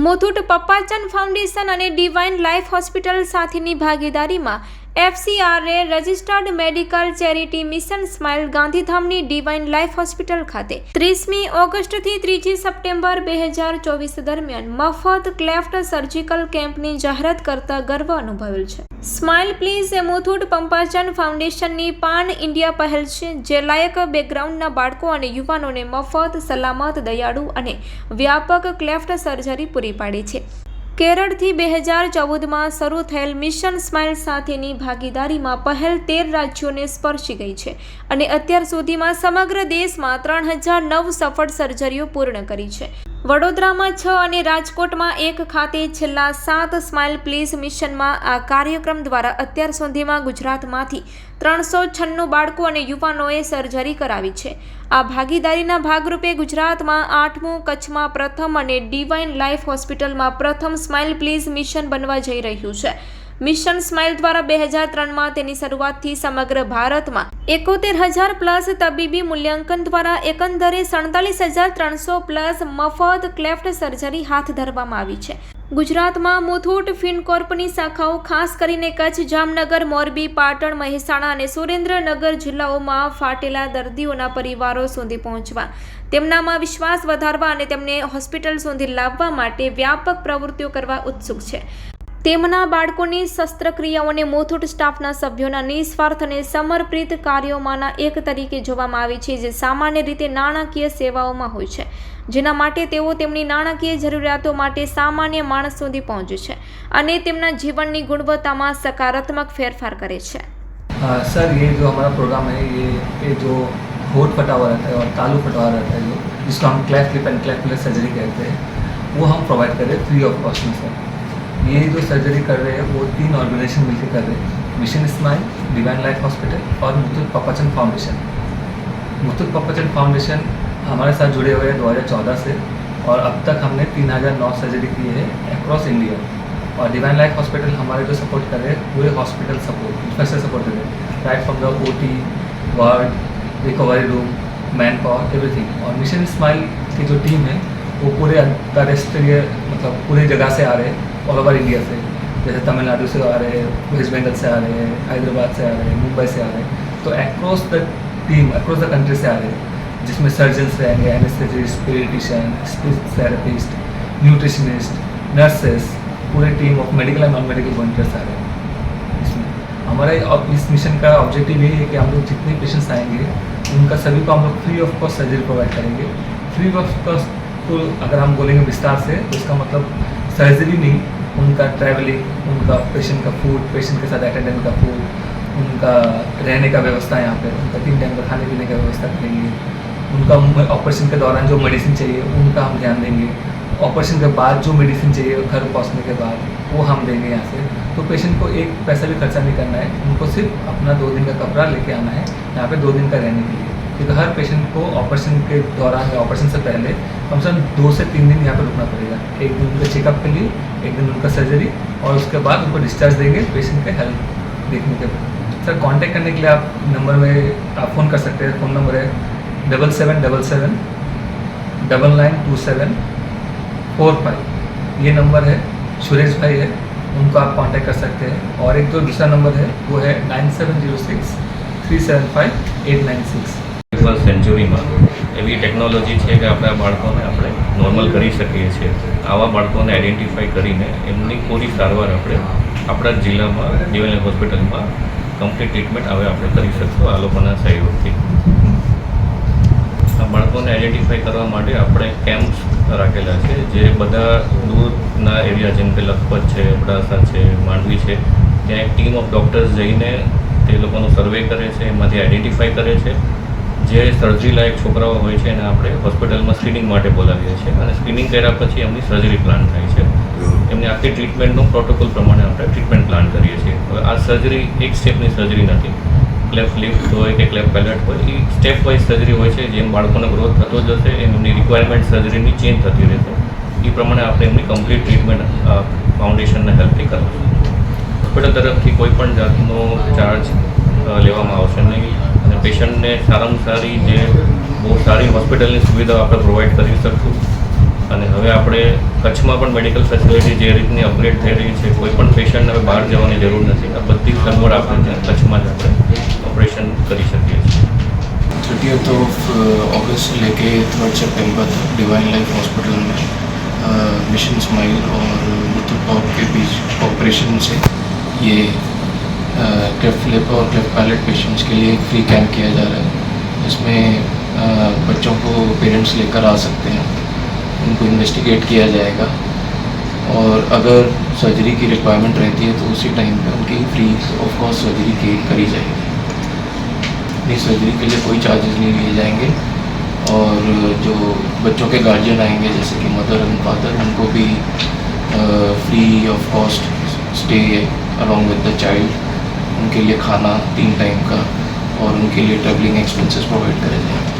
Muthoot Pappachan foundation અને divine life hospital સાથેની ભાગીદારીમાં FCRA registered medical charity mission smile ગાંધીધામની divine life hospital ખાતે ત્રીસમી ઓગસ્ટથી ત્રીજી સપ્ટેમ્બર બે હજાર ચોવીસ દરમિયાન મફત ક્લેફ્ટ સર્જિકલ કેમ્પની જાહેરાત કરતા ગર્વ અનુભવેલ છે. સ્માઇલ પ્લીઝ એ મુથુટ પંપાચન ફાઉન્ડેશનની પાન ઇન્ડિયા પહેલ છે, જે લાયક બેકગ્રાઉન્ડના બાળકો અને યુવાનોને મફત, સલામત, દયાળુ અને વ્યાપક ક્લેફ્ટ સર્જરી પૂરી પાડે છે. કેરળથી બે હજાર ચૌદમાં શરૂ થયેલ મિશન સ્માઇલ સાથેની ભાગીદારીમાં પહેલ તેર રાજ્યોને સ્પર્શી ગઈ છે અને અત્યાર સુધીમાં સમગ્ર દેશમાં ત્રણ હજાર નવ સફળ સર્જરીઓ પૂર્ણ કરી છે. વડોદરામાં છ અને રાજકોટમાં એક ખાતે છેલ્લા સાત સ્માઇલ પ્લીઝ મિશનમાં આ કાર્યક્રમ દ્વારા અત્યાર સુધીમાં ગુજરાતમાંથી ત્રણસો છન્નું બાળકો અને યુવાનોએ સર્જરી કરાવી છે. આ ભાગીદારીના ભાગરૂપે ગુજરાતમાં આઠમું કચ્છમાં પ્રથમ અને ડિવાઇન લાઈફ હોસ્પિટલમાં પ્રથમ સ્માઇલ પ્લીઝ મિશન બનવા જઈ રહ્યું છે. મિશન સ્માઇલ દ્વારા બે હજાર ત્રણમાં તેની શરૂઆતથી સમગ્ર ભારતમાં એકોતેર હજાર પ્લસ તબીબી મૂલ્યાંકન દ્વારા એકંદરે સડતાલીસ હજાર ત્રણસો પ્લસ મફત ક્લેફ્ટ સર્જરી હાથ ધરવામાં આવી છે. ગુજરાતમાં મુથુટ ફિનકોર્પની શાખાઓ ખાસ કરીને કચ્છ, જામનગર, મોરબી, પાટણ, મહેસાણા અને સુરેન્દ્રનગર જિલ્લાઓમાં ફાટેલા દર્દીઓના પરિવારો સુધી પહોંચવા, તેમનામાં વિશ્વાસ વધારવા અને તેમને હોસ્પિટલ સુધી લાવવા માટે વ્યાપક પ્રવૃત્તિઓ કરવા ઉત્સુક છે. તેમના બાળકોની શસ્ત્રક્રિયાઓને મોથુટ સ્ટાફના સભ્યોના નિસ્વાર્થ અને સમર્પિત કાર્યોમાંના એક તરીકે જોવામાં આવે છે જે સામાન્ય રીતે નાણાકીય સેવાઓમાં હોય છે જેના માટે તેઓ તેમની નાણાકીય જરૂરિયાતો માટે સામાન્ય માણસ સુધી પહોંચે છે અને તેમના જીવનની ગુણવત્તામાં સકારાત્મક ફેરફાર કરે છે हाँ, सर ये जो हमारा प्रोग्राम है ये ये जो होठ फटा हुआ रहता है और तालू फटा हुआ रहता है जो जिसको हम clap clip and clap clip surgery कहते हैं वो हम प्रोवाइड कर रहे हैं फ्री ऑफ कॉस्ट में सर ये जो सर्जरी कर रहे हैं, वो तीन ऑर्गेनाइजेशन मिलकर कर रहे हैं। Mission smile divine life hospital और मुथुट पप्पाचंद फाउंडेशन मुथुट पप्पाचंद फाउंडेशन हमारे साथ जुड़े हुए हैं 2014 से और अब तक हमने तीन हज़ार नौ सर्जरी की है अक्रॉस इंडिया और डिवाइन लाइफ हॉस्पिटल हमारे जो सपोर्ट कर रहे हैं, पूरे हॉस्पिटल सपोर्ट इंफ्रास्ट्रक्चर सपोर्ट कर रहे हैं। Right from the O T ward recovery room man power everything और मिशन स्माइल की जो टीम है, वो पूरे अंतर्राष्ट्रीय मतलब पूरी जगह से आ रहे हैं। ऑल ओवर इंडिया से। जैसे तमिलनाडु से आ रहे हैं, वेस्ट बंगाल से आ रहे हैं, हैदराबाद से आ रहे हैं, मुंबई से आ रहे हैं। तो across the team across the country से आ रहे हैं, जिसमें सर्जन्स रहेंगे anaesthetist paediatrician speech therapist nutritionist nurses पूरे team of medical and non medical volunteers आ रहे हैं। इसमें हमारा इस मिशन का ऑब्जेक्टिव यही है कि हम लोग जितने पेशेंट्स आएँगे, उनका सभी को हम लोग free of cost surgery provide करेंगे। फ्री ऑफ़ कॉस्ट को अगर हम बोलेंगे विस्तार से तो इसका मतलब सर्जरी नहीं उनका ट्रैवलिंग उनका पेशेंट का फ़ूड पेशेंट के साथ अटेंडेंट का फ़ूड उनका रहने का व्यवस्था यहाँ पे, उनका तीन टाइम का खाने पीने का व्यवस्था करेंगे। उनका ऑपरेशन के दौरान जो मेडिसिन चाहिए, उनका हम ध्यान देंगे। ऑपरेशन के बाद जो मेडिसिन चाहिए, घर पहुँचने के बाद, वो हम देंगे यहाँ से। तो पेशेंट को एक पैसा भी खर्चा नहीं करना है, उनको सिर्फ़ अपना दो दिन का कपड़ा लेके आना है, यहाँ पे दो दिन का रहने के लिए। क्योंकि हर पेशेंट को ऑपरेशन के दौरान या ऑपरेशन से पहले कम से कम दो से तीन दिन यहाँ पर रुकना पड़ेगा। एक दिन उनके चेकअप के लिए, एक दिन उनका सर्जरी और उसके बाद उनको डिस्चार्ज देंगे पेशेंट के हेल्थ देखने के बाद सर कांटेक्ट करने के लिए आप नंबर में, आप फ़ोन कर सकते हैं। फ़ोन नंबर है double seven double seven double nine two seven four five ये नंबर है, सुरेश भाई है, उनको आप कांटेक्ट कर सकते हैं। और एक जो दूसरा नंबर है, वो है nine seven zero six three seven five eight nine six સેન્ચુરીમાં એવી ટેકનોલોજી છે કે આપણા બાળકોને આપણે નોર્મલ કરી શકીએ છીએ. આવા બાળકોને આઈડેન્ટિફાઈ કરીને એમની પૂરી સારવાર આપણે આપણા જિલ્લામાં ડિવેલન હોસ્પિટલમાં કમ્પ્લીટ ટ્રીટમેન્ટ હવે આપણે કરી શકશું આ લોકોના સહયોગથી. આ બાળકોને આઈડેન્ટિફાઈ કરવા માટે આપણે કેમ્પ્સ રાખેલા છે, જે બધા દૂરના એરિયા જેમ કે લખપત છે, અબડાસા છે, માંડવી છે, ત્યાં એક ટીમ ઓફ ડૉક્ટર્સ જઈને તે લોકોનો સર્વે કરે છે, એમાંથી આઈડેન્ટિફાઈ કરે છે. જે સર્જરી લાયક છોકરાઓ હોય છે એને આપણે હોસ્પિટલમાં સ્ક્રીનિંગ માટે બોલાવીએ છીએ અને સ્ક્રીનિંગ કર્યા પછી એમની સર્જરી પ્લાન થાય છે. એમની આખી ટ્રીટમેન્ટનું પ્રોટોકોલ પ્રમાણે આપણે ટ્રીટમેન્ટ પ્લાન કરીએ છીએ. હવે આ સર્જરી એક સ્ટેપની સર્જરી નથી. ક્લેફ લિફ્ટ હોય કે ક્લેફ પેલેટ હોય, એ સ્ટેપ વાઇઝ સર્જરી હોય છે. જેમ બાળકોનો ગ્રોથ થતો જશે એમ એમની રિક્વાયરમેન્ટ સર્જરીની ચેન્જ થતી રહેશે. એ પ્રમાણે આપણે એમની કમ્પ્લીટ ટ્રીટમેન્ટ ફાઉન્ડેશનને હેલ્પથી કરશું હોસ્પિટલ તરફથી કોઈ પણ જાતનો ચાર્જ લેવામાં આવશે નહીં. પેશન્ટને સારામાં સારી જે બહુ સારી હોસ્પિટલની સુવિધા આપણે પ્રોવાઈડ કરી શકશું અને હવે આપણે કચ્છમાં પણ મેડિકલ ફેસિલિટી જે રીતની અપગ્રેડ થઈ રહી છે કોઈ પણ પેશન્ટને હવે બહાર જવાની જરૂર નથી આ બધી જ સગવડ આપણે ત્યાં કચ્છમાં જ આપણે ઓપરેશન કરી શકીએ છીએ थर्टियथ ऑफ अगस्त से लेके थर्ड सितंबर तक डिवाइन लाइफ हॉस्पिटल में मिशन स्माइल और बुद्ध पॉप के बीच ऑपरेशन से ये क्लेफ्ट लिप और क्लेफ्ट पैलेट पेशेंट्स के लिए एक फ्री कैंप किया जा रहा है। इसमें बच्चों को पेरेंट्स लेकर आ सकते हैं। उनको इन्वेस्टिगेट किया जाएगा। और अगर सर्जरी की रिक्वायरमेंट रहती है तो उसी टाइम पे उनकी फ्री ऑफ़ कॉस्ट सर्जरी की करी जाएगी। अपनी सर्जरी के लिए कोई चार्जेस नहीं लिए जाएँगे। और जो बच्चों के गार्जियन आएँगे, जैसे कि मदर एंड फादर उनको भी free of cost stay along with the child उनके लिए खाना तीन टाइम का और उनके लिए ट्रैवलिंग एक्सपेंसेस प्रोवाइड करे जाएंगे